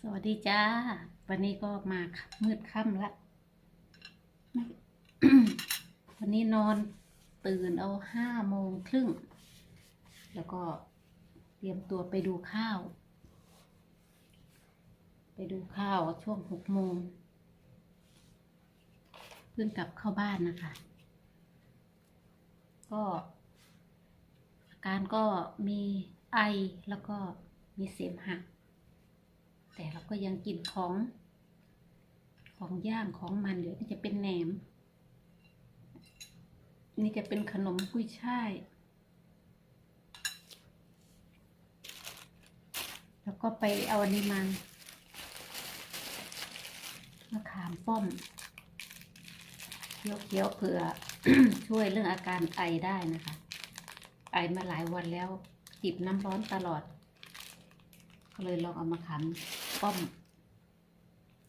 สวัสดีจ้า วันนี้ก็มามืดค่ำละ วันนี้นอนตื่นเอาห้าโมงครึ่ง แล้วก็เตรียมตัวไปดูข้าว ไปดูข้าวช่วงหกโมง เพิ่งกลับเข้าบ้านนะคะ ก็อาการก็มีไอแล้วก็มีเสมหะ แต่เราก็ยังกินของ ของย่างของมันเดี๋ยวนี่จะเป็นแหนม นี่จะเป็นขนมกุ้ยช่าย แล้วก็ไปเอาอันนี้มามะขามป้อมเคี้ยวๆเผื่อช่วยเรื่องอาการไอได้นะคะ ไอมาหลายวันแล้วจิบน้ำร้อนตลอด ก็เลยลองเอามาขาม ป้อม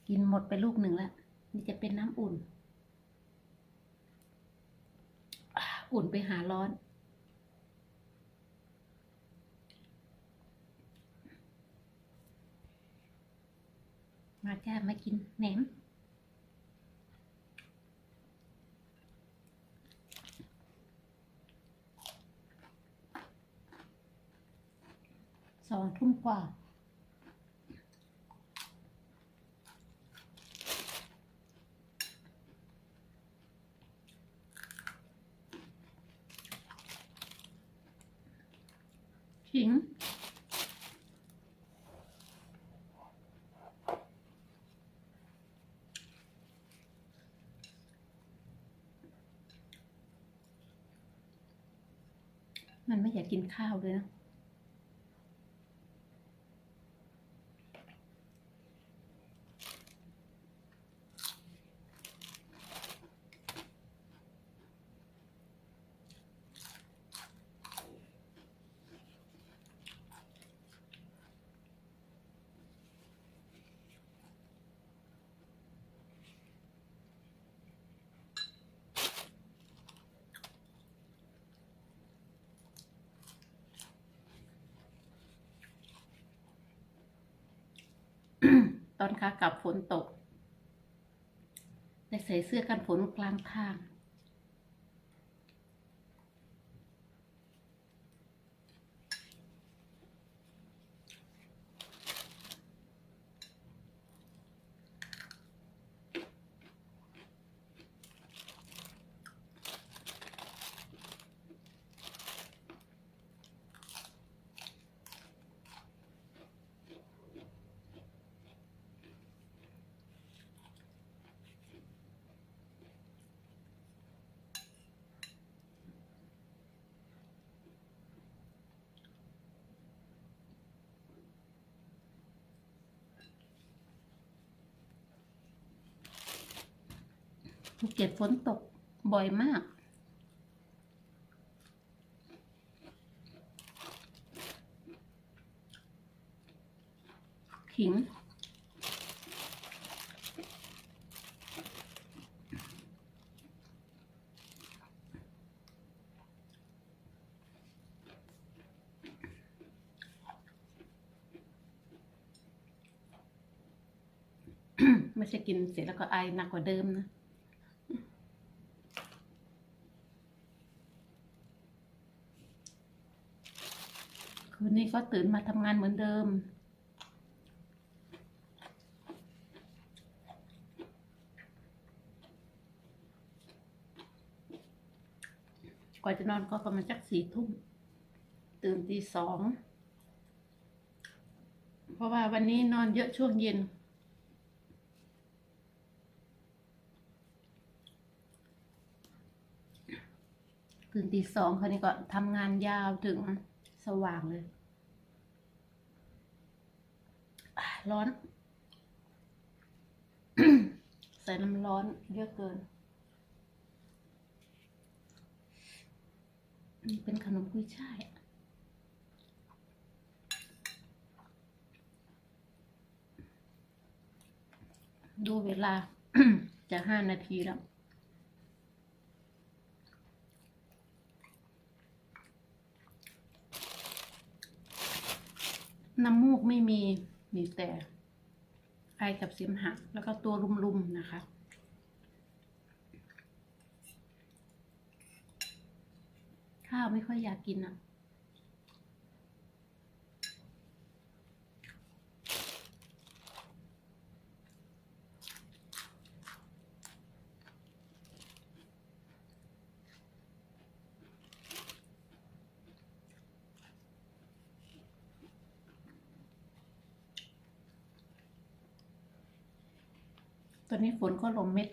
กินหมดไปลูกหนึ่งแล้ว นี่จะเป็นน้ำอุ่น อุ่นไปหาร้อนมาจ้ามากินแหนม สองทุ่มกว่า ขิง มันไม่อยากกินข้าวเลยนะ ตอนขากลับฝนตก ได้ใส่เสื้อกันฝนกลางทาง ภูเก็ตฝนตกบ่อยมาก ขิง ไม่ใช่กินเสร็จแล้วก็ไอหนักกว่าเดิมนะ คืนนี้ก็ตื่นมาทำงานเหมือนเดิม กว่าจะนอนก็ประมาณจักสี่ทุ่ม ตื่นตีสอง เพราะว่าวันนี้นอนเยอะช่วงเย็นตื่นตีสองคราวนี้ก็ทำงานยาวถึง สว่างเลย ร้อน ใส่น้ำร้อนเยอะเกินนี่เป็นขนมกุ้ยช่ายดูเวลาจะห้านาทีแล้ว น้ำมูกไม่มีมีแต่ไอกับเสมหะแล้วก็ตัวรุมๆนะคะข้าวไม่ค่อยอยากกินอะ ตอนนี้ฝนก็ลงเม็ด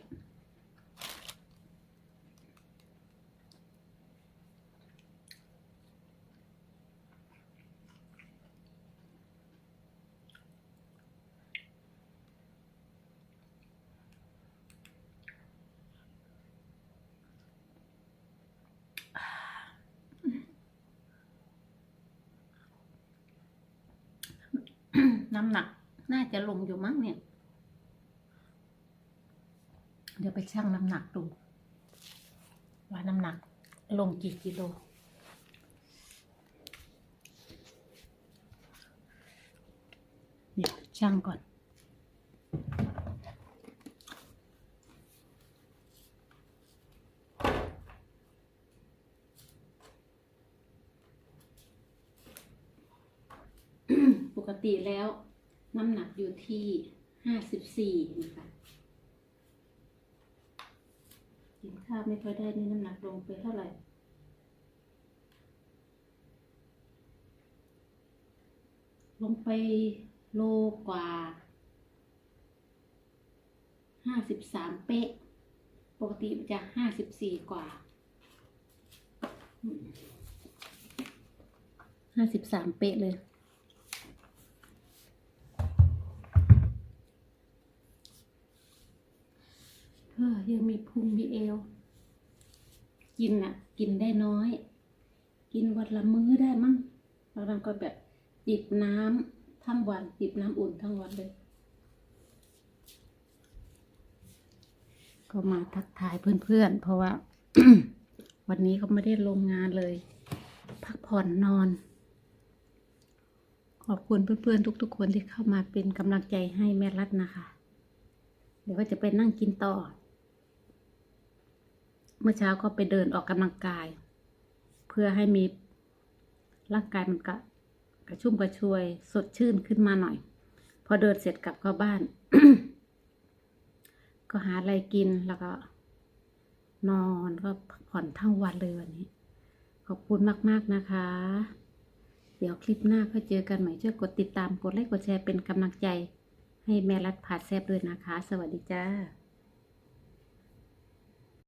น้ำหนัก น่าจะลงอยู่มั้งเนี่ย เดี๋ยวไปชั่งน้ำหนักดู ว่าน้ำหนักลงกี่กิโลเดี๋ยวชั่งก่อน ปกติแล้วน้ำหนักอยู่ที่ห้าสิบสี่นะคะ กินข้าวไม่ค่อยได้นี่น้ำหนักลงไปเท่าไหร่ลงไปโลกว่าห้าสิบสามเป๊ะ ปกติมันจะห้าสิบสี่กว่าห้าสิบสามเป๊ะเลย เฮ้อยังมีพุงมีเอว กินอะกินได้น้อย กินวันละมื้อได้มั้งบางครั้งก็แบบจิบน้ำทั้งวันจิบน้ำอุ่นทั้งวันเลย ก็มาทักทายเพื่อนๆ เพราะว่า วันนี้เขาไม่ได้ลงงานเลย พักผ่อนนอน ขอบคุณเพื่อนๆ ทุก ๆ คนที่เข้ามาเป็นกำลังใจให้แม่รัดนะคะ เดี๋ยวก็จะไปนั่งกินต่อ เมื่อเช้าก็ไปเดินออกกำลังกาย เพื่อให้มีร่างกายมันกระกระชุ่มกระชวย สดชื่นขึ้นมาหน่อย พอเดินเสร็จกลับเข้าบ้าน ก็หาอะไรกินแล้วก็ นอนก็พักผ่อนทั้งวันเลยวันนี้ ขอบคุณมาก ๆ นะคะ เดี๋ยวคลิปหน้าก็เจอกันใหม่ช่วยกดติดตามกดไลค์กดแชร์เป็นกำลังใจ ให้แม่รัดผาแซบด้วยนะคะ สวัสดีจ้า